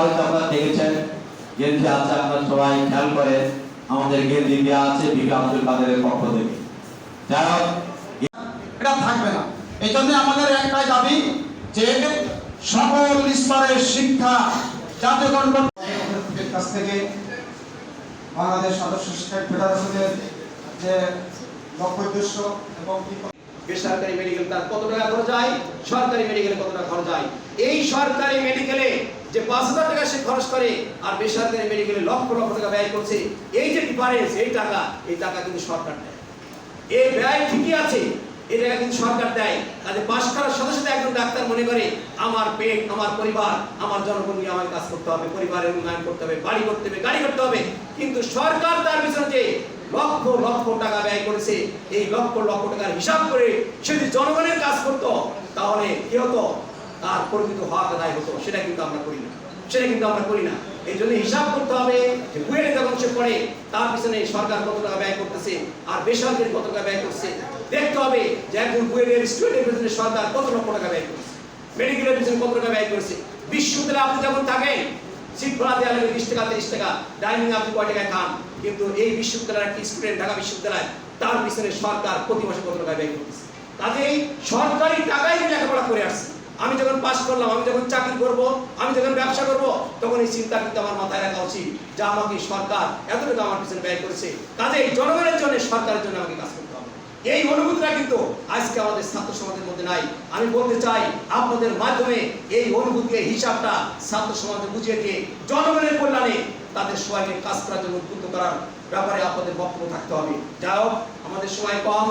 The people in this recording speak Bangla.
হয়তো আপনারা দেখেছেন। গেঞ্জি আছে, আপনারা সবাই খেয়াল করে আমাদের গেঞ্জি দেওয়া আছে বিপি আব্দুল কাদেরের পক্ষ থেকে। যাই হোক, এটা থাকবে না। এই জন্য আমাদের একটাই দাবি যে সকল স্তরের শিক্ষা জাতীয়করণ কাছ থেকে বাংলাদেশ আদর্শ শিক্ষা ফেডারেশনের যে লক্ষ্য উদ্দেশ্য এবং বেসরকারি মেডিকেল তার কত টাকা খরচ হয়? সরকারি মেডিকেলে কত টাকা খরচ হয়? এই সরকারি মেডিকেলে যে পাঁচ হাজার টাকা সে খরচ করে, আর বেসরকারি মেডিকেলে লক্ষ লক্ষ টাকা ব্যয় করছে, এই যে ডিফারেন্স এই টাকা এই টাকা কিন্তু সরকার দেয়। এই ব্যয় ঠিকই আছে, এই টাকা কিন্তু সরকার দেয়। কাজে পাশ করার সাথে সাথে একজন ডাক্তার মনে করে, আমার পেট, আমার পরিবার, আমার জনগণ নিয়ে আমার কাজ করতে হবে, পরিবারের উন্নয়ন করতে হবে, বাড়ি করতে হবে, গাড়ি করতে হবে। কিন্তু সরকার তার পিছনে যে লক্ষ লক্ষ টাকা ব্যয় করেছে। এই লক্ষ লক্ষ টাকার হিসাব করে সে যদি জনগণের কাজ করতো, তাহলে কি হতো? তার পরিমিত হওয়া আদায় হতো। সেটা কিন্তু আমরা করি না। সেটা কিন্তু আমরা করি না। এই জন্য হিসাব করতে হবে যে বুয়েটে যখন সে পড়ে, তার পিছনে সরকার কত টাকা ব্যয় করতেছে আর বেসরকারি কত টাকা ব্যয় করছে। দেখতে হবে যে একজন বুয়েটের স্টুডেন্টের পিছনে সরকার কত লক্ষ টাকা ব্যয় করছে। মেডিকেলের পিছনে কত টাকা ব্যয় করছে। বিশ্ববিদ্যালয়ে আপনি যখন থাকেন ভাড়া দেওয়া বিশ টাকা, তিরিশ টাকা, ডাইনিং আপনি কয় টাকায় খান? কিন্তু এই বিশ্ববিদ্যালয়ের একটি স্টুডেন্ট ঢাকা বিশ্ববিদ্যালয়, তার পিছনে সরকার প্রতি মাসে কত টাকা ব্যয় করতেছে। কাজেই সরকারি টাকাই আমি লেখাপড়া করে আসছি। আমি যখন পাস করলাম, আমি যখন চাকরি করব, আমি যখন ব্যবসা করব, তখন এই চিন্তা কিন্তু আমার মাথায় রাখা উচিত যা আমাকে সরকার এত টাকা আমার পিছনে ব্যয় করেছে। কাজেই জনগণের জন্য, সরকারের জন্য আমাকে কাজ করতে এই অনুভূতিটা কিন্তু আজকে আমাদের ছাত্র সমাজের মধ্যে নাই। আমি বলতে চাই, আপনাদের মাধ্যমে এই অনুভূতি হিসাবটা ছাত্র সমাজে বুঝিয়ে দিয়ে জনগণের কল্যাণে তাদের সবাইকে কাজ করার জন্য উদ্বুদ্ধ করার ব্যাপারে আপনাদের বক্তব্য থাকতে হবে। যাই হোক, আমাদের সময় কম।